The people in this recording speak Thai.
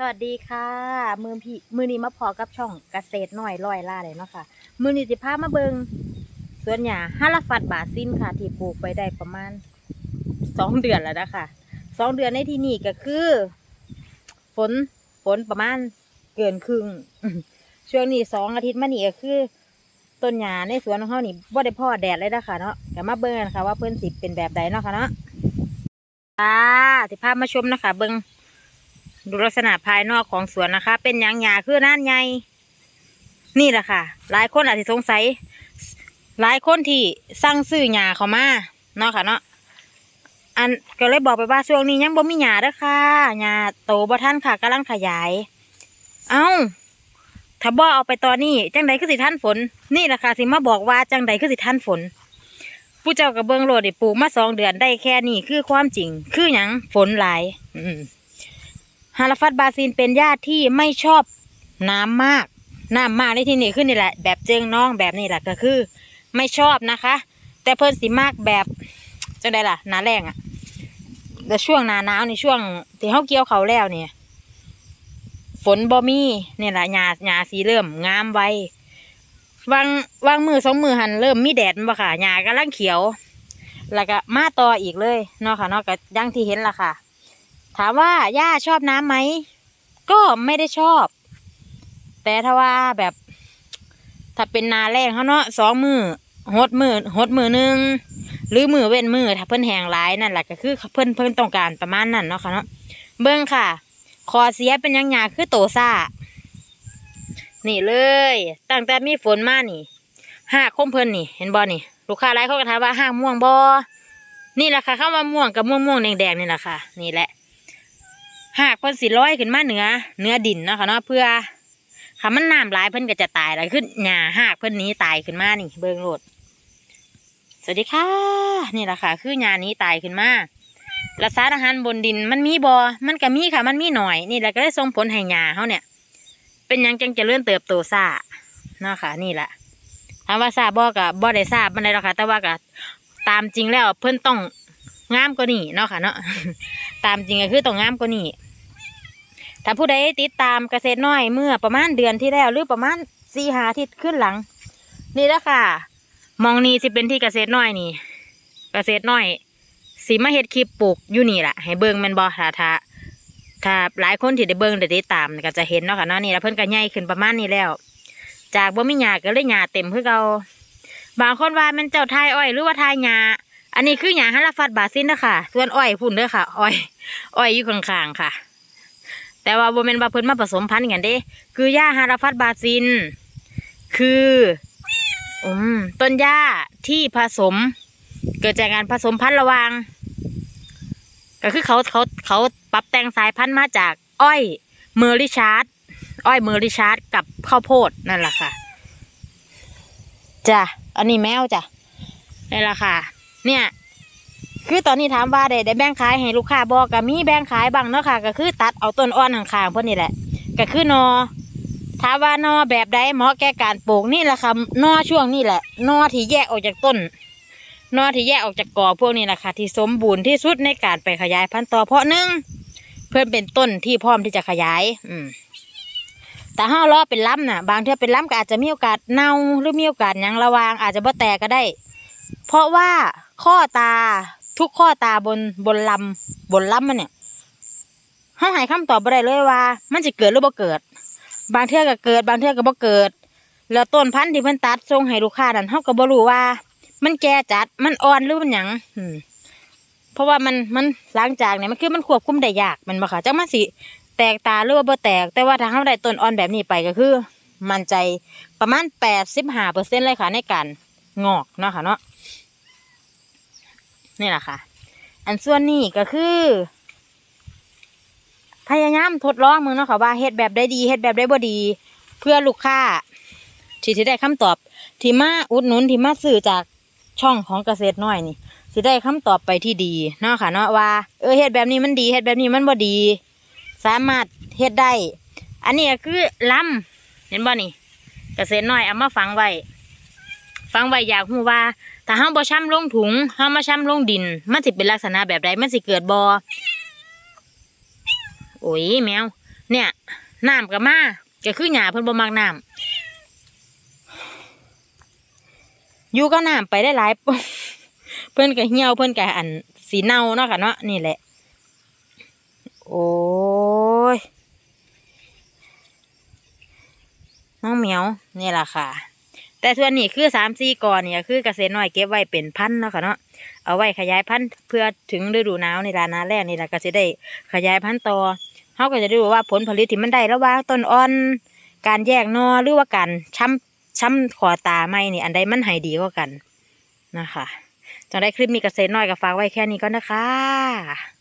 สวัสดีค่ะ มือพี่มือนี้มาพอกับช่องเกษตรหน้อยร้อยล่าเลยเนาะค่ะ มือนี้สิพามาเบิงสวนหญ้าฮาลาฟัดบาซินค่ะ ที่ปลูกไปได้ประมาณสองเดือนแล้วนะคะสองเดือนในที่นี่ก็คือ ฝนฝนประมาณเกินครึ่งช่วงนี้สองอาทิตย์มานี่ก็คือต้นหญ้าในสวนของเขานี่บ่ได้พ่อแดดเลยนะคะเนาะแต่มาเบิ่งกันค่ะว่าเพื่อนสิเป็นแบบใดเนาะค่ะเนาะค่ะสิพามาชมนะคะ เบิ่ง ดูลักษณะภายนอกของสวนนะคะ เป็นยางหยาคือน่านใหญ่นี่แหละค่ะ หลายคนอาจจะสงสัย หลายคนที่สั่งซื้อหยาเขามาเนาะค่ะเนาะอันก็เลยบอกไปว่าช่วงนี้ยังบ่มีหยาเด้อค่ะหยาโตบ่ทันค่ะกำลังขยาย เอ้าถ้าบ่เอาไปตอนนี้จังใดคือสิทันฝน นี่แหละค่ะสิมาบอกว่าจังใดคือสิทันฝนผู้เจ้ากับเบิงโลดปลูกมาสองเดือนได้แค่นี้คือความจริง คือหยังฝนหลาย อืม ฮาราฟัดบาซินเป็นญาติที่ไม่ชอบน้ำมาก น้ำมากในที่นี่ขึ้นนี่แหละ แบบเจิงน้องแบบนี้แหละก็คือ ไม่ชอบนะคะ แต่เพิ่นสิมากแบบจังไดล่ะหนาแรงอะ่ะแต่ช่วงหนาหนาวในช่วงที่เขาเกี่ยวเขาแล้วเนี่ย ฝนบ่มีเนี่ยแหละหญ้าหญ้าสีเริ่มงามไววางวางมือสองมือหันเริ่มมีแดดบ่ค่ะหญ้ากำลังเขียว แล้วก็มาต่ออีกเลยเนาะค่ะเนาะก็ยังที่เห็นล่ะค่ะ ถามว่าย่าชอบน้ำไหม ก็ไม่ได้ชอบ แต่ถ้าว่าแบบ ถ้าเป็นนาแรงเขาเนาะสองมือหดมือหดมือหนึ่งหรือมือเว้นมือถ้าเพิ่นแหงหลายนั่นแหละก็คือเพิ่นเพิ่นต้องการประมาณนั้นเนาะค่ะเนาะเบิ้งค่ะ คอเสียเป็นยังหยาคือโตซ่า นี่เลย ตั้งแต่มีฝนมานี่ห้าคมเพิ่นนี่ เห็นบอนี่ ลูกค้าหลายเขาก็ถามว่าห้างม่วงบอนี่แหละค่ะเข้ามาม่วงกับม่วงม่วงแดงๆนี่แหละค่ะ นี่แหละ หากเพิ่นสิลอยขึ้นมาเหนือเหนือดินเนาะค่ะเนาะเพื่อคำมันน้ำหลายเพิ่นก็จะตายแล้วขึ้นหญ้าหากเพิ่นนี้ตายขึ้นมานี่เบิ่งโลดสวัสดีค่ะ นี่แหละค่ะ คือหญ้านี้ตายขึ้นมาและสารอาหารบนดินมันมีบอมันก็มีค่ะ มันมีหน่อย นี่แหละก็ได้ส่งผลให้หญ้าเขาเนี่ย เป็นยังจังเจะเลื่อนเติบโตซ่าเนาะค่ะ นี่แหละถามว่าทราบบอกับ่ได้ทราบมันเลยหรอกค่ะ แต่ว่าก็ตามจริงแล้วเพิ่นต้องงามกว่านี้เนาะค่ะเนาะตามจริงก็คือต้องงามกว่านี้ ถ้าผู้ใดติดตามเกษตรน้อยเมื่อประมาณเดือนที่แล้วหรือประมาณสี่หาทิตย์ขึ้นหลัง นี่แหละค่ะ มองนี้สิเป็นที่เกษตรน้อยนี่ เกษตรน้อยสีมาเฮ็ดคลิปปลูกอยู่นี่แหละให้เบิ่งแมันบ่ถ้าถ้าถ้าหลายคนที่ได้เบิ่งได้ติดตามก็จะเห็นเนาะค่ะเนาะนี่แล้วเพิ่นก็ใหญ่ขึ้นประมาณนี้แล้ว จากบ่มีหญ้าก็เลยหญ้าเต็มคือเก่าบางคนว่ามันเจ้าทายอ้อยหรือว่าทายหญ้าอันนี้คือหญ้าฮาราฟัดบาซินเด้อค่ะส่วนอ้อยพุ่นเด้อค่ะ อ้อย อ้อยอยู่ข้างๆค่ะ แต่ว่าโบเมนบาเพิ่นมาผสมพันธุ์กันเด้ คือหญ้าฮาราฟัดบาซิน คืออืมต้นหญ้าที่ผสม เกิดจากการผสมพันธุ์ระหว่าง ก็คือเขาเขาเขาปรับแต่งสายพันธุ์มาจากอ้อยเมอริชาร์ดอ้อยเมอริชาร์ดกับข้าวโพดนั่นแหละค่ะจ้ะอันนี้แมวจ้ะนี่แหละค่ะ เนี่ย คือตอนนี้ถามว่าได้ได้แบ่งขายให้ลูกค้าบอกก็มีแบ่งขายบ้างเนาะค่ะ ก็คือตัดเอาต้นอ่อนข้างๆพื่อนนี่แหละ ก็คือนอถามว่านอแบบใดเหมาะแก่การปลูกนี่แหละค่ะนอช่วงนี้แหละ นอที่แยกออกจากต้น นอที่แยกออกจากกอพวกนี้แหละค่ะที่สมบูรณ์ที่สุดในการไปขยายพันธุ์ต่อเพราะหนึ่งเพื่อนเป็นต้นที่พร้อมที่จะขยาย อืมแต่ห้าล้อเป็นล้ำน่ะ บางเทื่อเป็นล้ำก็อาจจะมีโอกาสเน่าหรือมีโอกาสยังระวางอาจจะบ่แตกก็ได้ เพราะว่าข้อตา ทุกข้อตาบนบนลำบนลำมันเนี่ยเขาให้คำตอบบ่ได้เลยว่า มันจะเกิดหรือบ่เกิด บางเทื่อก็เกิด บางเทื่อก็บ่เกิด แล้วต้นพันธุ์ที่เพิ่นตัดส่งให้ลูกค้านั่นเขาก็บ่รู้ว่า มันแก่จัดมันอ่อนหรือมันหยังอืมเพราะว่ามันมันหลังจากเนี่ยมันคือมันควบคุมได้ยากมันบ่ค่ะจังมันสิแตกตาหรือว่าบ่แตก แต่ว่าถ้าเขาได้ต้นอ่อนแบบนี้ไปก็คือ มั่นใจประมาณแปดสิบห้าเปอร์เซ็นต์เลยค่ะในการงอกเนาะค่ะเนาะ นี่แหละค่ะ อันส่วนนี้ก็คือ พยายามทดลองมึงเนาะค่ะว่าเฮ็ดแบบได้ดีเฮ็ดแบบได้บ่ดี เพื่อลูกค้าที่จะได้คำตอบที่มาอุดหนุนที่มาซื้อจากช่องของเกษตรน้อยนี่สิได้คำตอบไปที่ดีเนาะค่ะเนาะว่าเออเฮ็ดแบบนี้มันดีเฮ็ดแบบนี้มันบ่ดี สามารถเฮ็ดได้ อันนี้ก็คือล้ำเห็นบ่นี่เกษตรน้อยเอามาฝังไว้ ฝังไว้อยากรู้ว่าถ้าเฮาบ่ช้ำลงถุงเฮามาช้ำลงดิน มันสิเป็นลักษณะแบบใดมันสิเกิดบ่โอ้ยแมว เนี่ยน้ำก็มาก็คือหญ้าเพิ่นบ่มักน้ำอยู่ก็น้ำไปได้หลายเพิ่นก็เหี่ยวเพิ่นก็อันสีเน่าเนาะค่ะเนาะนี่แหละ โอ้ยน้องเหมียวนี่แหละค่ะ แต่ส่วนนี้คือสามสี่กอนเนี่ยคือเกษตรน้อยเก็บไว้เป็นพันเนาะค่ะเนาะเอาไว้ขยายพันธุ์เพื่อถึงฤดูหนาวในร้านนาแรกนี่แหละก็จะได้ขยายพันธุ์ต่อเขาก็จะได้รู้ว่าผลผลิตที่มันได้ระหว่างต้นอ่อน การแยกนอหรือว่าการช้ำช้ำขอตาไม่นี่อันใดมันให้ดีกว่ากันนะคะจังได้คลิปมีเกษตรน้อยก็ฝากไว้แค่นี้ก็นะคะ